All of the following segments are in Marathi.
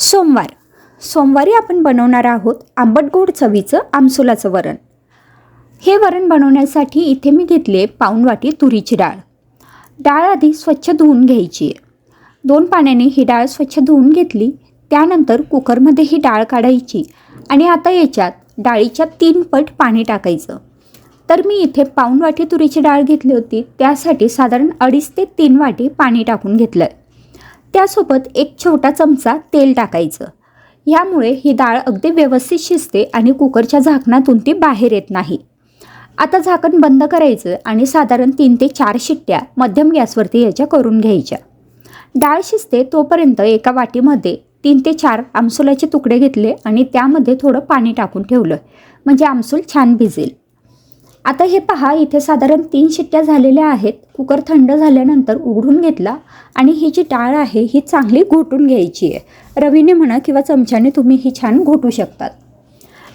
सोमवार. सोमवारी आपण बनवणार आहोत आंबट गोड चवीचं आमसुलाचं वरण. हे वरण बनवण्यासाठी इथे मी घेतले पाऊण वाटी तुरीची डाळ. डाळ आधी स्वच्छ धुवून घ्यायची. आहे दोन पाण्याने ही डाळ स्वच्छ धुवून घेतली त्यानंतर कुकरमध्ये ही डाळ काढायची आणि आता याच्यात डाळीच्या तीन पट पाणी टाकायचं. तर मी इथे पाऊण वाटी तुरीची डाळ घेतली होती त्यासाठी साधारण अडीच ते तीन वाटी पाणी टाकून घेतलं आहे त्यासोबत एक छोटा चमचा तेल टाकायचं. यामुळे ही डाळ अगदी व्यवस्थित शिजते आणि कुकरच्या झाकणातून ती बाहेर येत नाही. आता झाकण बंद करायचं आणि साधारण तीन ते चार शिट्ट्या मध्यम गॅसवरती याच्या करून घ्यायच्या. डाळ शिजते तोपर्यंत एका वाटीमध्ये तीन ते चार आमसुलाचे तुकडे घेतले आणि त्यामध्ये थोडं पाणी टाकून ठेवलं. म्हणजे आमसूल छान भिजेल. आता हे पहा इथे साधारण तीन शिट्ट्या झालेल्या आहेत. कुकर थंड झाल्यानंतर उघडून घेतला आणि ही जी डाळ आहे ही चांगली घोटून घ्यायची आहे. रवीने म्हणा किंवा चमच्याने तुम्ही ही छान घोटू शकतात.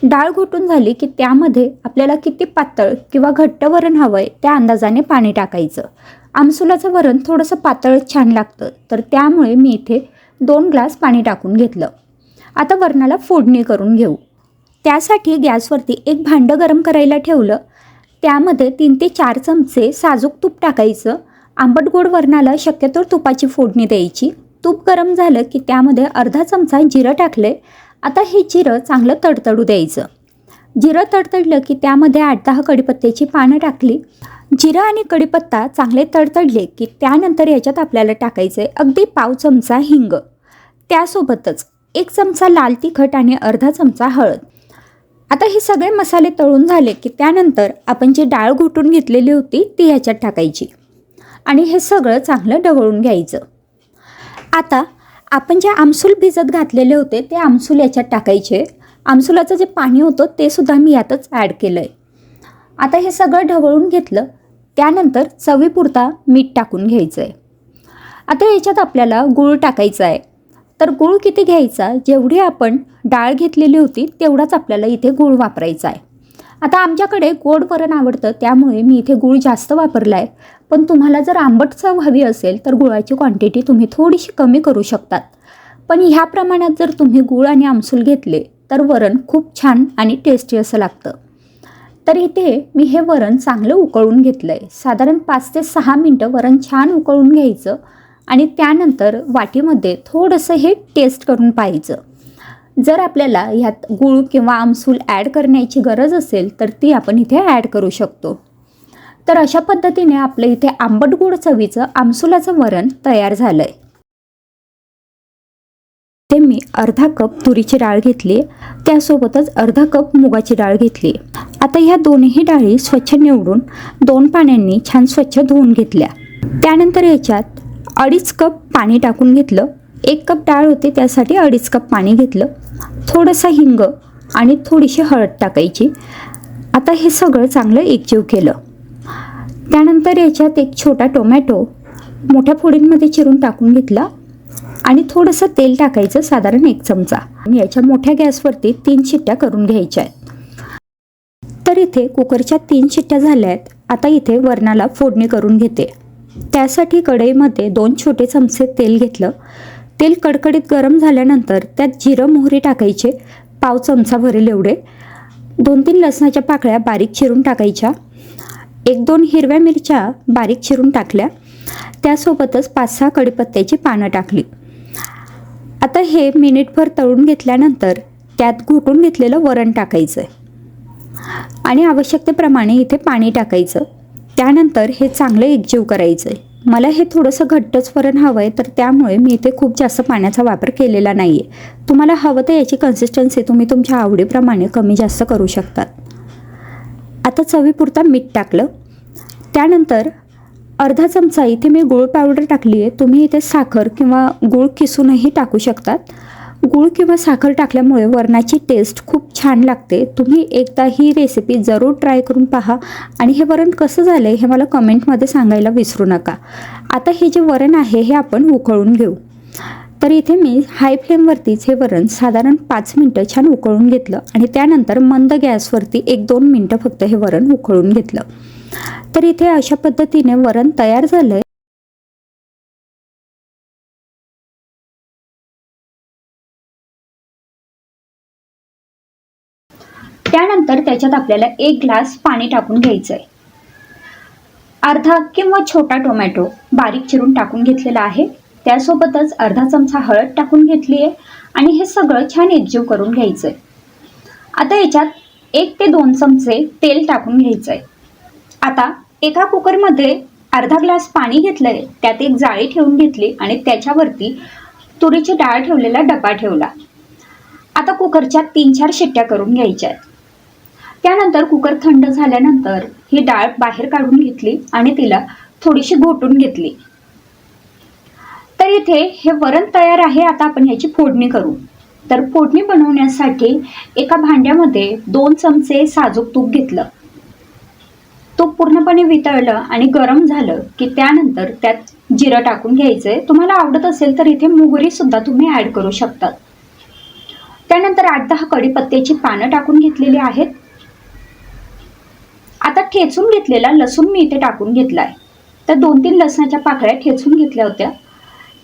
डाळ घोटून झाली की त्यामध्ये आपल्याला किती पातळ किंवा घट्ट वरण हवं आहे त्या अंदाजाने पाणी टाकायचं. आमसुलाचं वरण थोडंसं पातळ छान लागतं तर त्यामुळे मी इथे दोन ग्लास पाणी टाकून घेतलं. आता वरणाला फोडणी करून घेऊ. त्यासाठी गॅसवरती एक भांडं गरम करायला ठेवलं त्यामध्ये तीन ते चार चमचे साजूक तूप टाकायचं. आंबट गोड वरणाला शक्यतो तुपाची फोडणी द्यायची. तूप गरम झालं की त्यामध्ये अर्धा चमचा जिरं टाकले. आता हे जिरं चांगलं तडतडू द्यायचं. जिरं तडतडलं की त्यामध्ये आठ दहा कडीपत्त्याची पानं टाकली. जिरं आणि कडीपत्ता चांगले तडतडले की त्यानंतर याच्यात आपल्याला टाकायचं आहे अगदी पाव चमचा हिंग. त्यासोबतच एक चमचा लाल तिखट आणि अर्धा चमचा हळद. आता हे सगळे मसाले तळून झाले की त्यानंतर आपण जी डाळ घोटून घेतलेली होती ती ह्याच्यात टाकायची. आणि हे सगळं चांगलं ढवळून घ्यायचं. आता आपण जे आमसूल भिजत घातलेले होते ते आमसूल याच्यात टाकायचे. आमसुलाचं जे पाणी होतं ते सुद्धा मी यातच ॲड केलं आहे आता हे सगळं ढवळून घेतलं त्यानंतर चवीपुरता मीठ टाकून घ्यायचं आहे आता याच्यात आपल्याला गूळ टाकायचा आहे तर गूळ किती घ्यायचा? जेवढी आपण डाळ घेतलेली होती तेवढाच आपल्याला इथे गूळ वापरायचा आहे. आता आमच्याकडे गोड वरण आवडतं त्यामुळे मी इथे गूळ जास्त वापरला आहे पण तुम्हाला जर आंबट चव हवी असेल तर गुळाची क्वांटिटी तुम्ही थोडीशी कमी करू शकतात. पण ह्या प्रमाणात जर तुम्ही गूळ आणि आमसूल घेतले तर वरण खूप छान आणि टेस्टी असं लागतं. तर इथे मी हे वरण चांगलं उकळून घेतलं आहे साधारण पाच ते सहा मिनटं वरण छान उकळून घ्यायचं. आणि त्यानंतर वाटीमध्ये थोडंसं हे टेस्ट करून पाहायचं. जर आपल्याला ह्यात गूळ किंवा आमसूल ॲड करण्याची गरज असेल तर ती आपण इथे ॲड करू शकतो. तर अशा पद्धतीने आपलं इथे आंबट गोड चवीचं आमसुलाचं वरण तयार झालं आहे ते मी अर्धा कप तुरीची डाळ घेतली. त्यासोबतच अर्धा कप मुगाची डाळ घेतली. आता ह्या दोन्ही डाळी स्वच्छ निवडून दोन पाण्यांनी छान स्वच्छ धुवून घेतल्या. त्यानंतर याच्यात अडीच कप पाणी टाकून घेतलं. एक कप डाळ होते त्यासाठी अडीच कप पाणी घेतलं. थोडंसं हिंग आणि थोडीशी हळद टाकायची. आता हे सगळं चांगलं एकजीव केलं. त्यानंतर याच्यात एक छोटा टोमॅटो मोठ्या फोडींमध्ये चिरून टाकून घेतला आणि थोडंसं तेल टाकायचं साधारण एक चमचा. आणि याच्या मोठ्या गॅसवरती तीन शिट्ट्या करून घ्यायच्या आहेत. तर इथे कुकरच्या तीन शिट्ट्या झाल्या आहेत. आता इथे वरणाला फोडणी करून घेते. त्यासाठी कढईमध्ये दोन छोटे चमचे तेल घेतलं. तेल कडकडीत गरम झाल्यानंतर त्यात जिरं मोहरी टाकायचे पाव चमचा भरेल एवढे. दोन तीन लसणाच्या पाकळ्या बारीक चिरून टाकायच्या. एक दोन हिरव्या मिरच्या बारीक चिरून टाकल्या. त्यासोबतच पाच सहा कडीपत्त्याची पानं टाकली. आता हे मिनिटभर तळून घेतल्यानंतर त्यात घोटून घेतलेलं वरण टाकायचं आहे आणि आवश्यकतेप्रमाणे इथे पाणी टाकायचं. त्यानंतर हे चांगलं एकजीव करायचं आहे मला हे थोडंसं घट्टच वरण हवं आहे तर त्यामुळे मी इथे खूप जास्त पाण्याचा वापर केलेला नाही आहे तुम्हाला हवं तर याची कन्सिस्टन्सी तुम्ही तुमच्या आवडीप्रमाणे कमी जास्त करू शकतात. आता चवीपुरता मीठ टाकलं. त्यानंतर अर्धा चमचा इथे मी गूळ पावडर टाकली आहे तुम्ही इथे साखर किंवा गूळ किसूनही टाकू शकतात. गूळ किंवा साखर टाकल्यामुळे वरणाची टेस्ट खूप छान लागते. तुम्ही एकदा ही रेसिपी जरूर ट्राय करून पहा आणि हे वरण कसं झालं आहे हे मला कमेंटमध्ये सांगायला विसरू नका. आता हे जे वरण आहे हे आपण उकळून घेऊ. तर इथे मी हाय फ्लेमवरतीच हे वरण साधारण पाच मिनटं छान उकळून घेतलं आणि त्यानंतर मंद गॅसवरती एक दोन मिनटं फक्त हे वरण उकळून घेतलं. तर इथे अशा पद्धतीने वरण तयार झालं त्यानंतर त्याच्यात आपल्याला एक ग्लास पाणी टाकून घ्यायचं आहे अर्धा किंवा छोटा टोमॅटो बारीक चिरून टाकून घेतलेला आहे. त्यासोबतच अर्धा चमचा हळद टाकून घेतली आहे आणि हे सगळं छान एकजीव करून घ्यायचं आहे आता याच्यात एक ते दोन चमचे तेल टाकून घ्यायचं आहे आता एका कुकरमध्ये अर्धा ग्लास पाणी घेतलं आहे त्यात एक जाळी ठेवून घेतली आणि त्याच्यावरती तुरीची डाळ ठेवलेला डबा ठेवला. आता कुकरच्या तीन चार शिट्ट्या करून घ्यायच्या आहेत त्यानंतर कुकर थंड झाल्यानंतर ही डाळ बाहेर काढून घेतली आणि तिला थोडीशी घोटून घेतली. तर इथे हे वरण तयार आहे आता आपण याची फोडणी करू. तर फोडणी बनवण्यासाठी एका भांड्यामध्ये दोन चमचे साजूक तूप घेतलं. तूप पूर्णपणे वितळलं आणि गरम झालं की त्यानंतर त्यात जिरं टाकून घ्यायचंय तुम्हाला आवडत असेल तर इथे मोहरी सुद्धा तुम्ही ऍड करू शकतात त्यानंतर आठ दहा कडीपत्त्याची पानं टाकून घेतलेली आहेत. आता ठेचून घेतलेला लसूण मी इथे टाकून घेतलाय. तर दोन तीन लसणाच्या पाकळ्या ठेचून घेतल्या होत्या.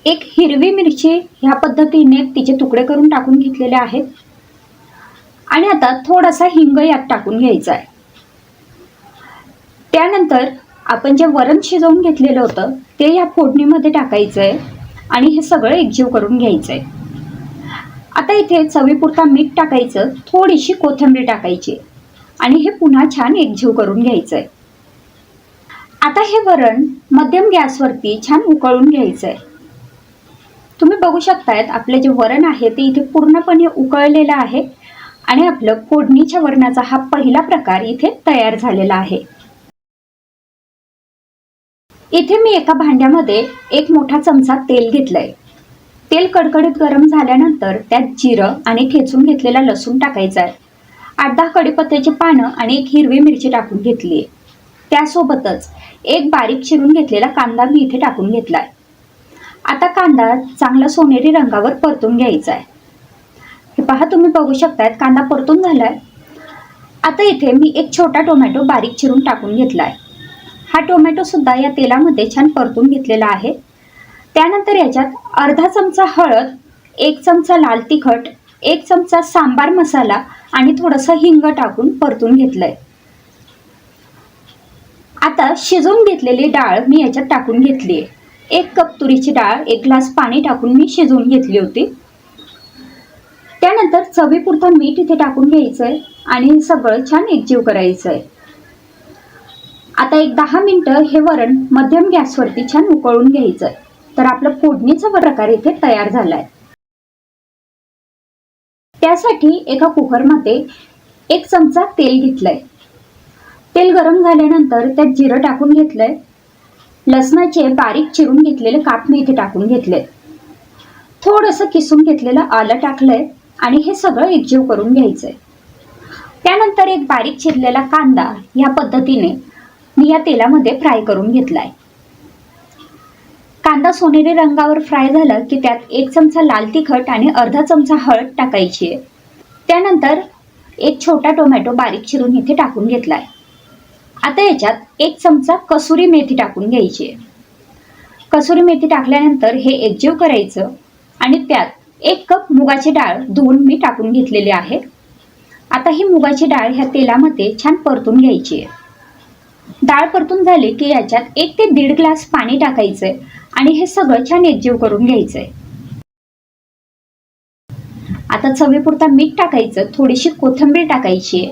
एक हिरवी मिरची ह्या पद्धतीने तिचे तुकडे करून टाकून घेतलेले आहेत. आणि आता थोडासा हिंग यात टाकून घ्यायचा आहे त्यानंतर आपण जे वरण शिजवून घेतलेलं होतं ते या फोडणीमध्ये टाकायचं आहे आणि हे सगळं एकजीव करून घ्यायचं आहे आता इथे चवीपुरता मीठ टाकायचं थोडीशी कोथिंबीर टाकायची. आणि हे पुन्हा छान एकजीव करून घ्यायचं आहे आता हे वरण मध्यम गॅसवरती छान उकळून घ्यायचं आहे तुम्ही बघू शकतायत आपलं जे वरण आहे ते इथे पूर्णपणे उकळलेलं आहे आणि आपलं फोडणीच्या वरणाचा हा पहिला प्रकार इथे तयार झालेला आहे. इथे मी एका भांड्यामध्ये एक मोठा चमचा तेल घेतलंय. तेल कडकडीत गरम झाल्यानंतर त्यात जिरं आणि ठेचून घेतलेला लसूण टाकायचा आहे आठ दहा कडीपत्त्याची पानं आणि एक हिरवी मिरची टाकून घेतली. आहे त्यासोबतच एक बारीक चिरून घेतलेला कांदा मी इथे टाकून घेतलाय. आता कांदा चांगला सोनेरी रंगावर परतून घ्यायचा आहे हे पहा तुम्ही बघू शकतायत कांदा परतून झालाय. आता इथे मी एक छोटा टोमॅटो बारीक चिरून टाकून घेतलाय. हा टोमॅटो सुद्धा या तेलामध्ये छान परतून घेतलेला आहे. त्यानंतर याच्यात अर्धा चमचा हळद एक चमचा लाल तिखट एक चमचा सांबार मसाला आणि थोडंसं हिंग टाकून परतून घेतलंय. आता शिजवून घेतलेली डाळ मी याच्यात टाकून घेतली आहे. एक कप तुरीची डाळ एक ग्लास पाणी टाकून मी शिजवून घेतली होती. त्यानंतर चवीपुरतं मीठ इथे टाकून घ्यायचं आहे आणि सगळं छान एकजीव करायचं आहे आता एक दहा मिनटं हे वरण मध्यम गॅसवरती छान उकळून घ्यायचं आहे तर आपलं फोडणीचा प्रकार इथे तयार झाला आहे त्यासाठी एका कुकरमध्ये एक चमचा तेल घेतलंय. तेल गरम झाल्यानंतर त्यात जिरं टाकून घेतलंय. लसणाचे बारीक चिरून घेतलेले काप मी इथे टाकून घेतले थोडंसं किसून घेतलेलं आलं टाकलंय आणि हे सगळं एकजीव करून घ्यायचंय. त्यानंतर एक बारीक चिरलेला कांदा ह्या पद्धतीने मी या तेलामध्ये फ्राय करून घेतलाय. कांदा सोनेरी रंगावर फ्राय झाला की त्यात एक चमचा लाल तिखट आणि अर्धा चमचा हळद टाकायची. आहे त्यानंतर एक छोटा टोमॅटो बारीक चिरून इथे टाकून घेतलाय. आता याच्यात एक चमचा कसुरी मेथी टाकून घ्यायची. आहे कसुरी मेथी टाकल्यानंतर हे एकजीव करायचं आणि त्यात एक कप मुगाची डाळ धुवून मी टाकून घेतलेली आहे. आता ही मुगाची डाळ ह्या तेलामध्ये छान परतून घ्यायची. आहे डाळ परतून झाली की याच्यात एक ते दीड ग्लास पाणी टाकायचंय आणि हे सगळं छान एकजीव करून घ्यायचंय. आता चवीपुरता मीठ टाकायचं थोडीशी कोथिंबीर टाकायची आहे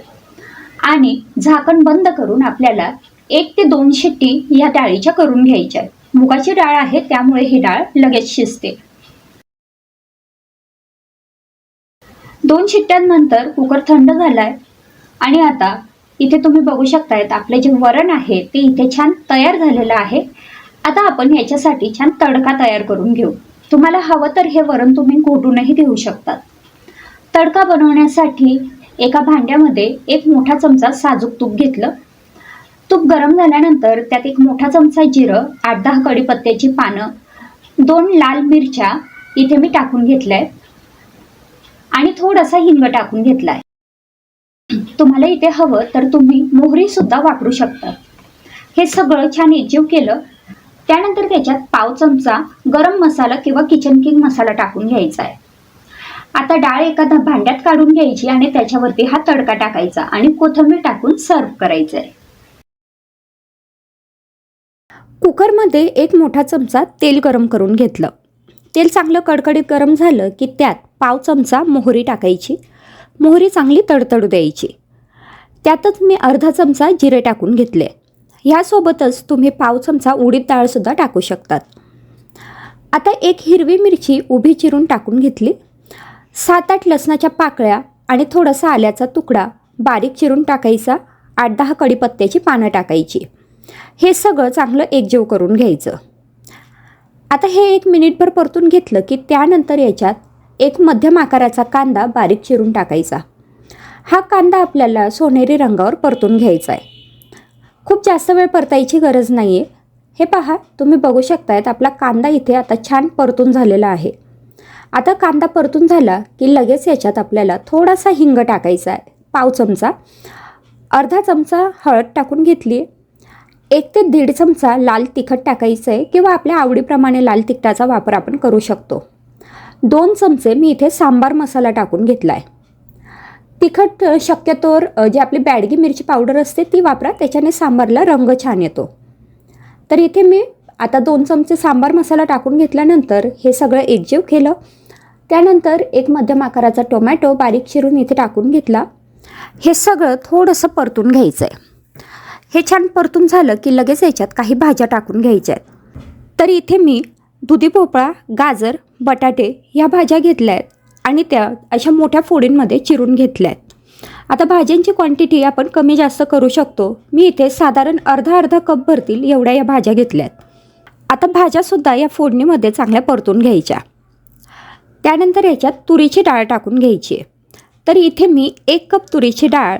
आणि झाकण बंद करून आपल्याला एक ते दोन शिट्टी या डाळीच्या करून घ्यायच्या. मुगाची डाळ आहे त्यामुळे ही डाळ लगेच शिजते. दोन शिट्ट्यांनंतर कुकर थंड झालाय आणि आता इथे तुम्ही बघू शकतायत आपले जे वरण आहे ते इथे छान तयार झालेलं आहे. आता आपण याच्यासाठी छान तडका तयार करून घेऊ. तुम्हाला हवं तर हे वरण तुम्ही घोटूनही घेऊ शकतात. तडका बनवण्यासाठी एका भांड्यामध्ये एक मोठा चमचा साजूक तूप घेतलं. तूप गरम झाल्यानंतर त्यात एक मोठा चमचा जिरं आठ दहा कढीपत्त्याची पानं दोन लाल मिरच्या इथे मी टाकून घेतल्याय. आणि थोडासा हिंग टाकून घेतला आहे तुम्हाला इथे हवं तर तुम्ही मोहरी सुद्धा वापरू शकता. हे सगळं छान एकजीव केलं. त्यानंतर त्याच्यात पाव चमचा गरम मसाला किंवा किचन किंग मसाला टाकून घ्यायचा आहे. आता डाळ एका भांड्यात काढून घ्यायची आणि त्याच्यावरती हा तडका टाकायचा आणि कोथिंबीर टाकून सर्व करायचं आहे. कुकरमध्ये एक मोठा चमचा तेल गरम करून घेतलं. तेल चांगलं कडकडीत गरम झालं की त्यात पाव चमचा मोहरी टाकायची. मोहरी चांगली तडतडू द्यायची. त्यातच मी अर्धा चमचा जिरे टाकून घेतले. ह्यासोबतच तुम्ही पाव चमचा उडीद डाळसुद्धा टाकू शकतात. आता एक हिरवी मिरची उभी चिरून टाकून घेतली. सात आठ लसणाच्या पाकळ्या आणि थोडासा आल्याचा तुकडा बारीक चिरून टाकायचा. आठ दहा कढीपत्त्याची पानं टाकायची. हे सगळं चांगलं एकजीव करून घ्यायचं. आता हे एक मिनिटभर परतून घेतलं की त्यानंतर याच्यात एक मध्यम आकाराचा कांदा बारीक चिरून टाकायचा. हा कांदा आपल्याला सोनेरी रंगावर परतून घ्यायचा आहे. खूप जास्त वेळ परतायची गरज नाही आहे हे पहा तुम्ही बघू शकतायत आपला कांदा इथे आता छान परतून झालेला आहे. आता कांदा परतून झाला की लगेच याच्यात आपल्याला थोडासा हिंग टाकायचा आहे. पाव चमचा. अर्धा चमचा हळद टाकून घेतली एक ते दीड चमचा लाल तिखट टाकायचं आहे किंवा आपल्या आवडीप्रमाणे लाल तिखटाचा वापर आपण करू शकतो. दोन चमचे मी इथे सांबार मसाला टाकून घेतला आहे तिखट शक्यतोवर जी आपली बॅडगी मिरची पावडर असते ती वापरा त्याच्याने सांबारला रंग छान येतो. तर इथे मी आता दोन चमचे सांबार मसाला टाकून घेतल्यानंतर हे सगळं एकजीव केलं. त्यानंतर एक मध्यम आकाराचा टोमॅटो बारीक चिरून इथे टाकून घेतला. हे सगळं थोडंसं परतून घ्यायचं आहे हे छान परतून झालं की लगेच याच्यात काही भाज्या टाकून घ्यायच्या आहेत तर इथे मी दुधी भोपळा गाजर बटाटे ह्या भाज्या घेतल्या आहेत आणि त्या अशा मोठ्या फोडींमध्ये चिरून घेतल्या आहेत आता भाज्यांची क्वांटिटी आपण कमी जास्त करू शकतो. मी इथे साधारण अर्धा अर्धा कप भरतील एवढ्या या भाज्या घेतल्या आहेत आता भाज्यासुद्धा या फोडणीमध्ये चांगल्या परतून घ्यायच्या. त्यानंतर याच्यात तुरीची डाळ टाकून घ्यायची आहे. तर इथे मी एक कप तुरीची डाळ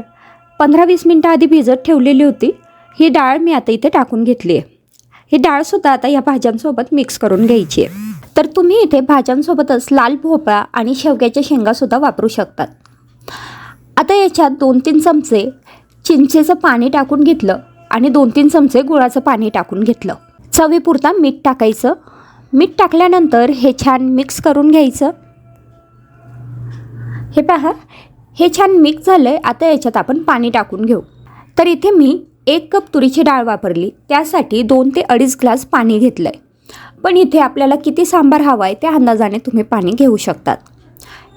पंधरा वीस मिनटं आधी भिजत ठेवलेली होती. ही डाळ मी आता इथे टाकून घेतली आहे. ही डाळसुद्धा आता या भाज्यांसोबत मिक्स करून घ्यायची आहे. तर तुम्ही इथे भाज्यांसोबतच लाल भोपळा आणि शेवग्याच्या शेंगासुद्धा वापरू शकतात. आता याच्यात दोन तीन चमचे चिंचेचं पाणी टाकून घेतलं आणि दोन तीन चमचे गुळाचं पाणी टाकून घेतलं. चवीपुरता मीठ टाकायचं. मीठ टाकल्यानंतर हे छान मिक्स करून घ्यायचं. हे पहा हे छान मिक्स झालं आहे आता याच्यात आपण पाणी टाकून घेऊ. तर इथे मी एक कप तुरीची डाळ वापरली. त्यासाठी दोन ते अडीच ग्लास पाणी घेतलं आहे पण इथे आपल्याला किती सांबार हवा आहे त्या अंदाजाने तुम्ही पाणी घेऊ शकतात.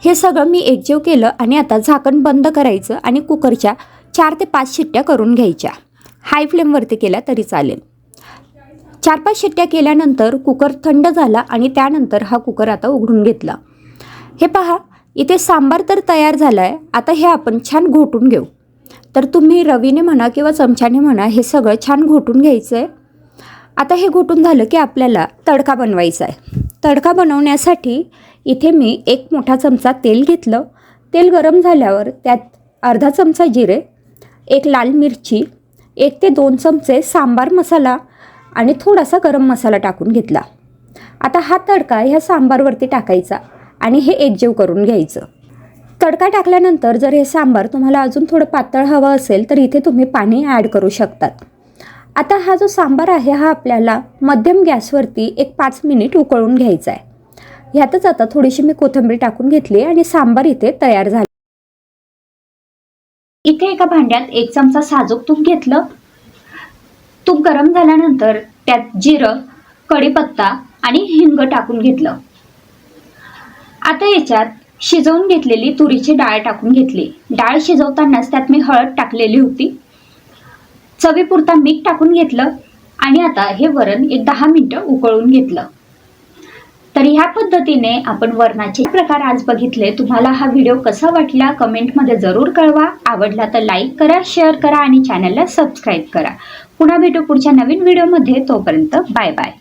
हे सगळं मी एकजीव केलं आणि आता झाकण बंद करायचं आणि कुकरच्या चार ते पाच शिट्ट्या करून घ्यायच्या. हाय फ्लेमवरती केल्या तरी चालेल. चार पाच शिट्ट्या केल्यानंतर कुकर थंड झाला आणि त्यानंतर हा कुकर आता उघडून घेतला. हे पहा इथे सांबार तर तयार झाला आहे आता हे आपण छान घोटून घेऊ. तर तुम्ही रवीने म्हणा किंवा चमच्याने म्हणा हे सगळं छान घोटून घ्यायचं आहे. आता हे घोटून झालं की आपल्याला तडका बनवायचा आहे. तडका बनवण्यासाठी इथे मी एक मोठा चमचा तेल घेतलं. तेल गरम झाल्यावर त्यात अर्धा चमचा जिरे एक लाल मिरची एक ते दोन चमचे सांबार मसाला आणि थोडासा गरम मसाला टाकून घेतला. आता हा तडका ह्या सांबारवरती टाकायचा आणि हे एकजीव करून घ्यायचं. तडका टाकल्यानंतर जर हे सांबार तुम्हाला अजून थोडं पातळ हवं असेल तर इथे तुम्ही पाणी ॲड करू शकतात. आता हा जो सांबार आहे हा आपल्याला मध्यम गॅसवरती एक पाच मिनिट उकळून घ्यायचा आहे ह्यातच आता थोडीशी मी कोथिंबीर टाकून घेतली आणि सांबार इथे तयार झाला. इथे एका भांड्यात एक चमचा साजूक तूप घेतलं. तूप गरम झाल्यानंतर त्यात जिरं कढीपत्ता आणि हिंग टाकून घेतलं. आता याच्यात शिजवून घेतलेली तुरीची डाळ टाकून घेतली. डाळ शिजवतानाच त्यात मी हळद टाकलेली होती. चवीपुरता मीठ टाकून घेतलं आणि आता हे वरण एक दहा मिनटं उकळून घेतलं. तर ह्या पद्धतीने आपण वरणाचे प्रकार आज बघितले. तुम्हाला हा व्हिडिओ कसा वाटला कमेंटमध्ये जरूर कळवा. आवडला तर लाईक करा शेअर करा आणि चॅनलला सबस्क्राईब करा. पुन्हा भेटू पुढच्या नवीन व्हिडिओमध्ये. तोपर्यंत बाय बाय.